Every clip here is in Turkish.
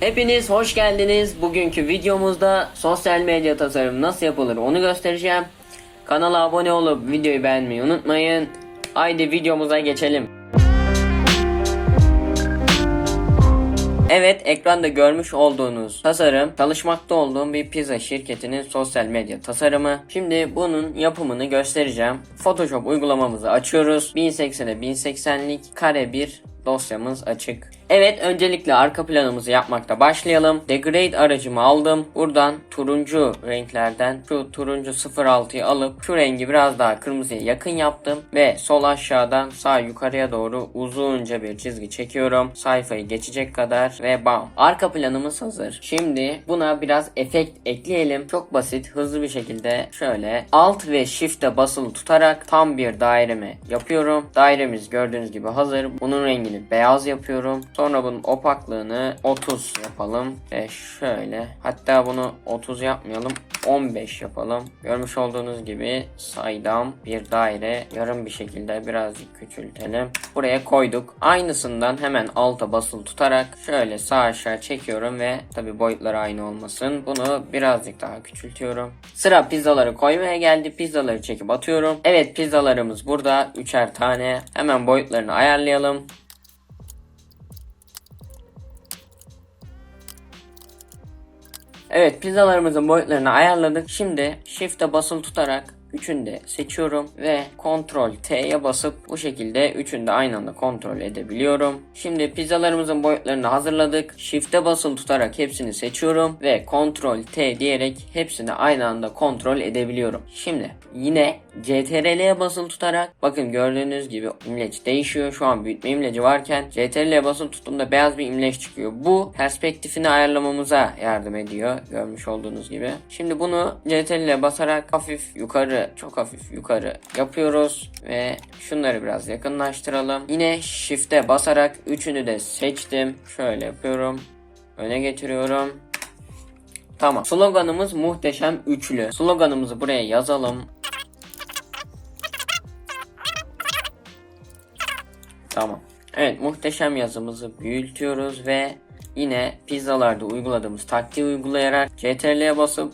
Hepiniz hoş geldiniz. Bugünkü videomuzda sosyal medya tasarım nasıl yapılır onu göstereceğim. Kanala abone olup videoyu beğenmeyi unutmayın. Haydi videomuza geçelim. Evet ekranda görmüş olduğunuz tasarım çalışmakta olduğum bir pizza şirketinin sosyal medya tasarımı. Şimdi bunun yapımını göstereceğim. Photoshop uygulamamızı açıyoruz. 1080'e 1080'lik kare bir dosyamız açık. Evet öncelikle arka planımızı yapmakta başlayalım. Degrade aracımı aldım. Buradan turuncu renklerden şu turuncu 06'yı alıp şu rengi biraz daha kırmızıya yakın yaptım. Ve sol aşağıdan sağ yukarıya doğru uzunca bir çizgi çekiyorum. Sayfayı geçecek kadar ve bam. Arka planımız hazır. Şimdi buna biraz efekt ekleyelim. Çok basit hızlı bir şekilde şöyle alt ve shift'e basılı tutarak tam bir dairemi yapıyorum. Dairemiz gördüğünüz gibi hazır. Bunun rengini beyaz yapıyorum. Sonra bunun opaklığını 30 yapalım. Ve şöyle hatta bunu 30 yapmayalım 15 yapalım. Görmüş olduğunuz gibi saydam bir daire yarım bir şekilde birazcık küçültelim. Buraya koyduk. Aynısından hemen alta basılı tutarak şöyle sağ aşağı çekiyorum ve tabi boyutları aynı olmasın. Bunu birazcık daha küçültüyorum. Sıra pizzaları koymaya geldi. Pizzaları çekip atıyorum. Evet pizzalarımız burada. Üçer tane. Hemen boyutlarını ayarlayalım. Evet pizzalarımızın boyutlarını ayarladık. Şimdi shift'e basılı tutarak üçünü de seçiyorum ve Ctrl T'ye basıp bu şekilde üçünü de aynı anda kontrol edebiliyorum. Şimdi pizzalarımızın boyutlarını hazırladık. Shift'e basılı tutarak hepsini seçiyorum ve Ctrl T diyerek hepsini aynı anda kontrol edebiliyorum. Şimdi yine CTRL'ye basılı tutarak bakın gördüğünüz gibi imleç değişiyor. Şu an büyütme imleci varken CTRL'ye basılı tuttuğumda beyaz bir imleç çıkıyor. Bu perspektifini ayarlamamıza yardım ediyor. Görmüş olduğunuz gibi. Şimdi bunu CTRL'ye basarak hafif yukarı çok hafif yukarı yapıyoruz ve şunları biraz yakınlaştıralım. Yine shift'e basarak üçünü de seçtim. Şöyle yapıyorum. Öne getiriyorum. Tamam. Sloganımız muhteşem üçlü. Sloganımızı buraya yazalım. Tamam. Evet muhteşem yazımızı büyütüyoruz ve yine pizzalarda uyguladığımız taktiği uygulayarak CTRL'ye basıp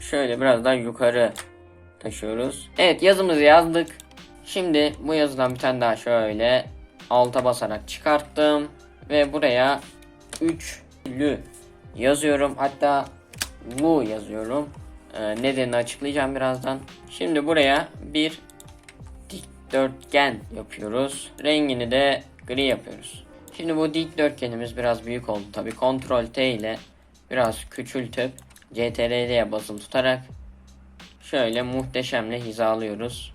şöyle biraz daha yukarı taşıyoruz. Evet yazımızı yazdık. Şimdi bu yazıdan bir tane daha şöyle alta basarak çıkarttım ve buraya üçlü yazıyorum. Hatta lu yazıyorum. Ee, nedenini açıklayacağım birazdan. Şimdi buraya bir dikdörtgen yapıyoruz. Rengini de gri yapıyoruz. Şimdi bu dikdörtgenimiz biraz büyük oldu. Tabi Ctrl T ile biraz küçültüp CTRL'ye basılı tutarak şöyle muhteşemle hizalıyoruz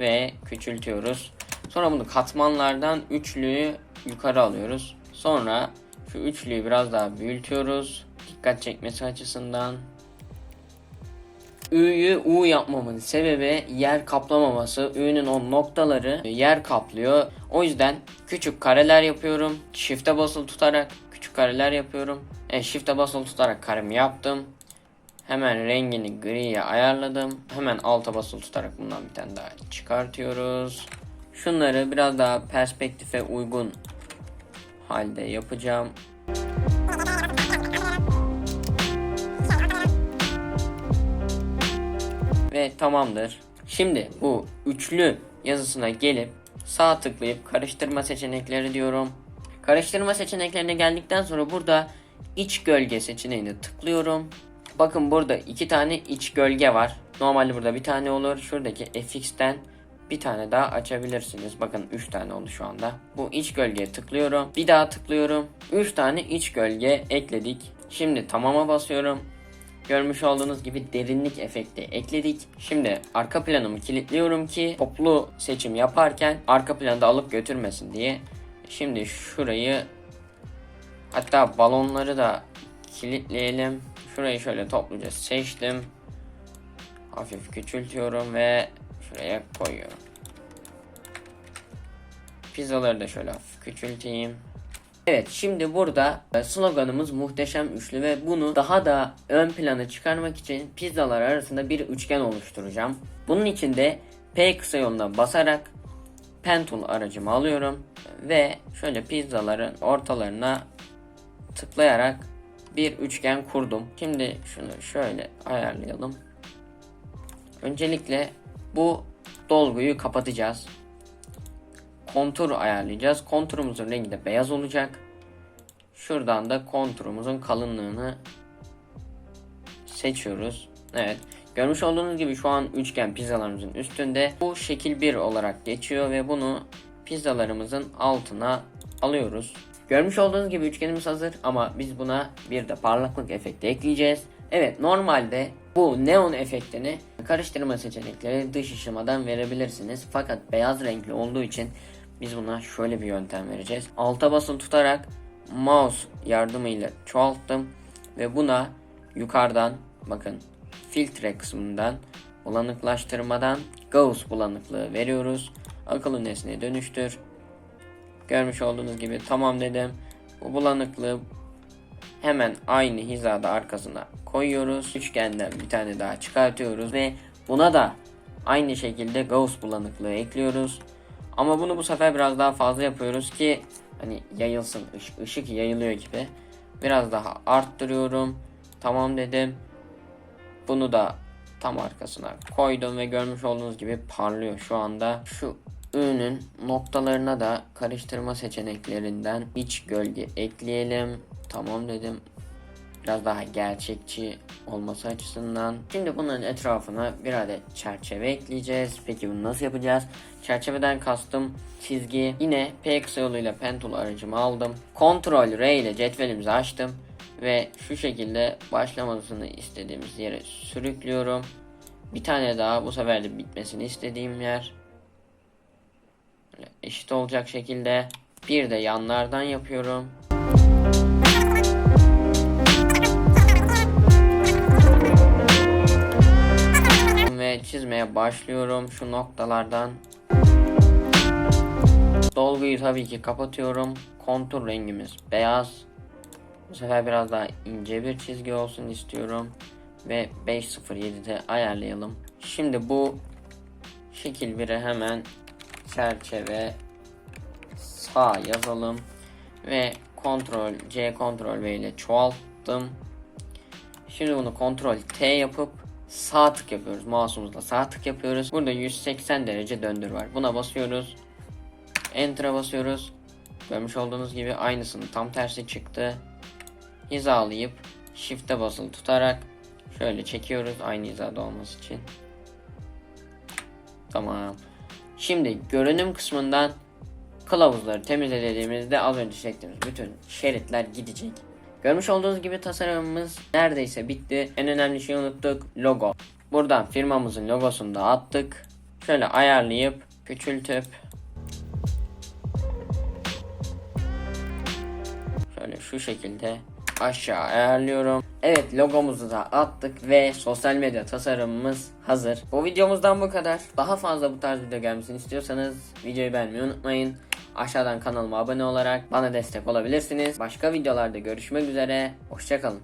ve küçültüyoruz. Sonra bunu katmanlardan üçlüyü yukarı alıyoruz. Sonra şu üçlüyü biraz daha büyütüyoruz. Dikkat çekmesi açısından. Ü'yü U yapmamın sebebi yer kaplamaması. Ü'nün o noktaları yer kaplıyor. O yüzden küçük kareler yapıyorum. Shift'e basılı tutarak küçük kareler yapıyorum. E, Shift'e basılı tutarak karemi yaptım. Hemen rengini griye ayarladım. Hemen alta basılı tutarak bundan bir tane daha çıkartıyoruz. Şunları biraz daha perspektife uygun halde yapacağım. Tamamdır. Şimdi bu üçlü yazısına gelip sağ tıklayıp karıştırma seçenekleri diyorum. Karıştırma seçeneklerine geldikten sonra burada iç gölge seçeneğine tıklıyorum. Bakın burada iki tane iç gölge var. Normalde burada bir tane olur. Şuradaki FX'ten bir tane daha açabilirsiniz. Bakın 3 tane oldu şu anda. Bu iç gölgeye tıklıyorum. Bir daha tıklıyorum. 3 tane iç gölge ekledik. Şimdi tamama basıyorum. Görmüş olduğunuz gibi derinlik efekti ekledik. Şimdi arka planımı kilitliyorum ki toplu seçim yaparken arka planda alıp götürmesin diye. Şimdi şurayı hatta balonları da kilitleyelim. Şurayı şöyle topluca seçtim. Hafif küçültüyorum ve şuraya koyuyorum. Pizzaları da şöyle hafif küçülteyim. Evet şimdi burada e, sloganımız muhteşem üçlü ve bunu daha da ön plana çıkarmak için pizzalar arasında bir üçgen oluşturacağım. Bunun için de P kısa yoluna basarak Pen Tool aracımı alıyorum ve şöyle pizzaların ortalarına tıklayarak bir üçgen kurdum. Şimdi şunu şöyle ayarlayalım. Öncelikle bu dolguyu kapatacağız. Kontur ayarlayacağız. Konturumuzun rengi de beyaz olacak. Şuradan da konturumuzun kalınlığını seçiyoruz. Evet. Görmüş olduğunuz gibi şu an üçgen pizzalarımızın üstünde. Bu şekil 1 olarak geçiyor ve bunu pizzalarımızın altına alıyoruz. Görmüş olduğunuz gibi üçgenimiz hazır ama biz buna bir de parlaklık efekti ekleyeceğiz. Evet normalde bu neon efektini karıştırma seçenekleri dış ışımadan verebilirsiniz. Fakat beyaz renkli olduğu için biz buna şöyle bir yöntem vereceğiz. Alta basılı tutarak mouse yardımıyla çoğalttım ve buna yukarıdan bakın filtre kısmından bulanıklaştırmadan Gauss bulanıklığı veriyoruz. Akıllı nesneye dönüştür. Görmüş olduğunuz gibi tamam dedim. Bu bulanıklığı hemen aynı hizada arkasına koyuyoruz. Üçgenden bir tane daha çıkartıyoruz ve buna da aynı şekilde Gauss bulanıklığı ekliyoruz. Ama bunu bu sefer biraz daha fazla yapıyoruz ki hani yayılsın ışık yayılıyor gibi. Biraz daha arttırıyorum. Tamam dedim. Bunu da tam arkasına koydum ve görmüş olduğunuz gibi parlıyor şu anda. Şu ürünün noktalarına da karıştırma seçeneklerinden iç gölge ekleyelim. Tamam dedim. Biraz daha gerçekçi olması açısından. Şimdi bunların etrafına bir adet çerçeve ekleyeceğiz. Peki bunu nasıl yapacağız? Çerçeveden kastım çizgi. Yine P kısa yoluyla pen tool aracımı aldım. Ctrl R ile cetvelimizi açtım. Ve şu şekilde başlamasını istediğimiz yere sürüklüyorum. Bir tane daha bu sefer de bitmesini istediğim yer. Böyle eşit olacak şekilde. Bir de yanlardan yapıyorum. Başlıyorum şu noktalardan. Dolguyu tabii ki kapatıyorum. Kontur rengimiz beyaz. Bu sefer biraz daha ince bir çizgi olsun istiyorum. Ve 507'de ayarlayalım. Şimdi bu şekil 1'e hemen çerçeve sağ yazalım. Ve kontrol C kontrol V ile çoğalttım. Şimdi bunu kontrol T yapıp sağ tık yapıyoruz. Mouse'umuzla sağ tık yapıyoruz. Burada 180 derece döndür var. Buna basıyoruz. Enter'a basıyoruz. Görmüş olduğunuz gibi aynısının tam tersi çıktı. Hizalayıp Shift'e basılı tutarak şöyle çekiyoruz aynı hizada olması için. Tamam. Şimdi görünüm kısmından kılavuzları temizlediğimizde az önce çektiğimiz bütün şeritler gidecek. Görmüş olduğunuz gibi tasarımımız neredeyse bitti. En önemli şeyi unuttuk. Logo. Buradan firmamızın logosunu da attık. Şöyle ayarlayıp küçültüp şöyle şu şekilde aşağı ayarlıyorum. Evet logomuzu da attık ve sosyal medya tasarımımız hazır. Bu videomuzdan bu kadar. Daha fazla bu tarz video gelmesini istiyorsanız videoyu beğenmeyi unutmayın. Aşağıdan kanalıma abone olarak bana destek olabilirsiniz. Başka videolarda görüşmek üzere. Hoşçakalın.